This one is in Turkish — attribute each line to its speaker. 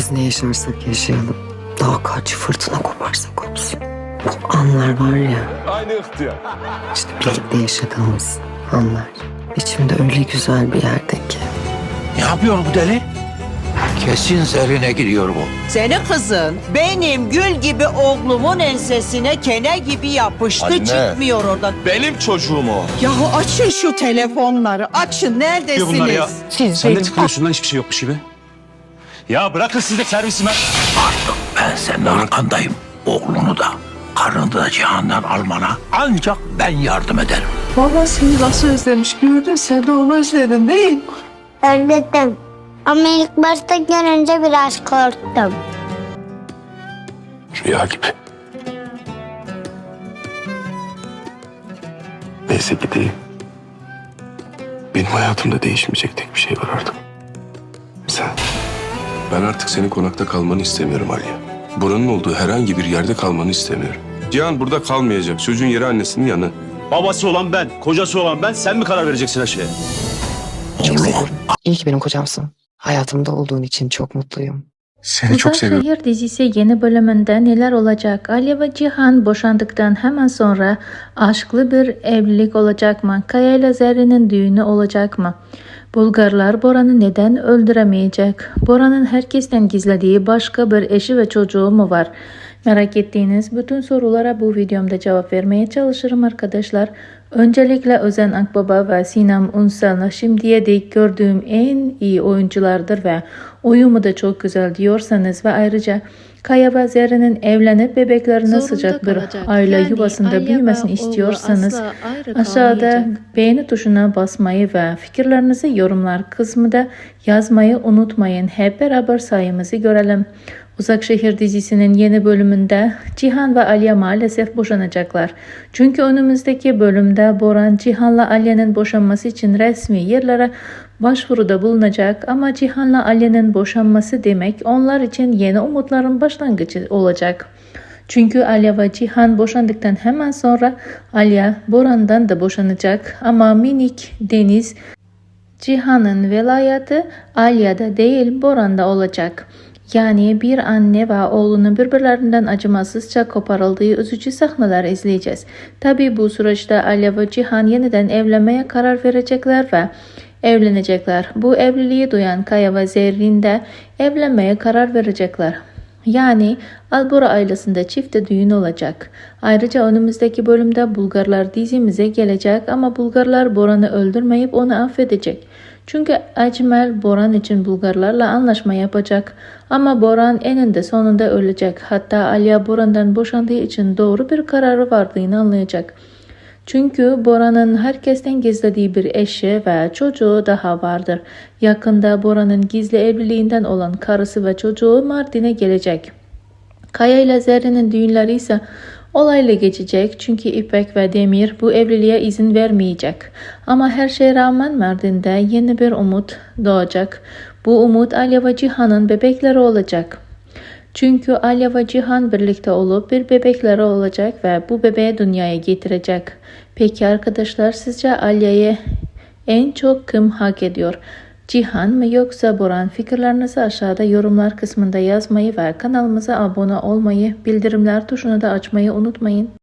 Speaker 1: Biz ne yaşarsak yaşayalım. Daha kaç fırtına koparsa kopsun. O anlar var ya
Speaker 2: Aynı ihtiyar.
Speaker 1: işte birlikte yaşadığımız anlar. İçimde öyle güzel bir yerde ki.
Speaker 3: Ne yapıyor bu deli? Kesin zerrine gidiyor bu.
Speaker 4: Senin kızın benim gül gibi oğlumun ensesine kene gibi yapıştı
Speaker 2: Anne.
Speaker 4: çıkmıyor oradan.
Speaker 2: Benim çocuğum o.
Speaker 4: Yahu açın şu telefonları açın neredesiniz?
Speaker 5: bunlar ya?
Speaker 1: Siz
Speaker 5: Sen de tıklıyorsun lan hiçbir şey yokmuş gibi. Ya bırakın siz de servisi ben.
Speaker 3: Ben senin arkandayım. Oğlunu da, karını da cihandan almana ancak ben yardım ederim.
Speaker 6: Baba seni nasıl özlemiş gördün sen de onu özledin değil mi?
Speaker 7: Özledim. Ama ilk başta görünce biraz korktum.
Speaker 2: Rüya gibi. Neyse gideyim. Benim hayatımda değişmeyecek tek bir şey var artık. Ben artık senin konakta kalmanı istemiyorum Aliye. Buranın olduğu herhangi bir yerde kalmanı istemiyorum. Cihan burada kalmayacak. Çocuğun yeri annesinin yanı.
Speaker 5: Babası olan ben, kocası olan ben. Sen mi karar vereceksin her şeye?
Speaker 3: Oğlumu
Speaker 1: İyi ki benim kocamsın. Hayatımda olduğun için çok mutluyum.
Speaker 2: Seni çok seviyorum.
Speaker 8: Şehir dizisi yeni bölümünde neler olacak? Alya ve Cihan boşandıktan hemen sonra aşklı bir evlilik olacak mı? Kaya ile Zerrin'in düğünü olacak mı? Bulgarlar Boran'ı neden öldüremeyecek? Boran'ın herkesten gizlediği başka bir eşi ve çocuğu mu var? Merak ettiğiniz bütün sorulara bu videomda cevap vermeye çalışırım arkadaşlar. Öncelikle Özen Akbaba ve Sinem Ünsal'ı şimdiye dek gördüğüm en iyi oyunculardır ve uyumu da çok güzel diyorsanız ve ayrıca Kaya ve Zerrin'in evlenip bebeklerine
Speaker 9: Zorunda
Speaker 8: sıcak bir
Speaker 9: kalacak.
Speaker 8: aile
Speaker 9: Yani
Speaker 8: yuvasında büyümesini istiyorsanız aşağıda beğeni tuşuna basmayı ve fikirlerinizi yorumlar kısmında yazmayı unutmayın. Hep beraber sayımızı görelim. Uzak Şehir dizisinin yeni bölümünde Cihan ve Alya maalesef boşanacaklar. Çünkü önümüzdeki bölümde Boran Cihan'la Alya'nın boşanması için resmi yerlere başvuruda bulunacak ama Cihan'la Alya'nın boşanması demek onlar için yeni umutların başlangıcı olacak. Çünkü Alya ve Cihan boşandıktan hemen sonra Alya Boran'dan da boşanacak ama minik Deniz Cihan'ın velayeti Alya'da değil Boran'da olacak. Yani bir anne ve oğlunun birbirlerinden acımasızca koparıldığı üzücü sahneler izleyeceğiz. Tabi bu süreçte Alya ve Cihan yeniden evlenmeye karar verecekler ve evlenecekler. Bu evliliği duyan Kaya ve Zerrin de evlenmeye karar verecekler. Yani Albora ailesinde çifte düğün olacak. Ayrıca önümüzdeki bölümde Bulgarlar dizimize gelecek ama Bulgarlar Boran'ı öldürmeyip onu affedecek. Çünkü Ecmel Boran için Bulgarlarla anlaşma yapacak. Ama Boran eninde sonunda ölecek. Hatta Alya Boran'dan boşandığı için doğru bir kararı vardığını anlayacak. Çünkü Bora'nın herkesten gizlediği bir eşi ve çocuğu daha vardır. Yakında Bora'nın gizli evliliğinden olan karısı ve çocuğu Mardin'e gelecek. Kaya ile Zerrin'in düğünleri ise olayla geçecek çünkü İpek ve Demir bu evliliğe izin vermeyecek. Ama her şeye rağmen Mardin'de yeni bir umut doğacak. Bu umut Alya ve Cihan'ın bebekleri olacak. Çünkü Alya ve Cihan birlikte olup bir bebekleri olacak ve bu bebeği dünyaya getirecek. Peki arkadaşlar sizce Alya'yı en çok kim hak ediyor? Cihan mı yoksa Boran? Fikirlerinizi aşağıda yorumlar kısmında yazmayı ve kanalımıza abone olmayı, bildirimler tuşunu da açmayı unutmayın.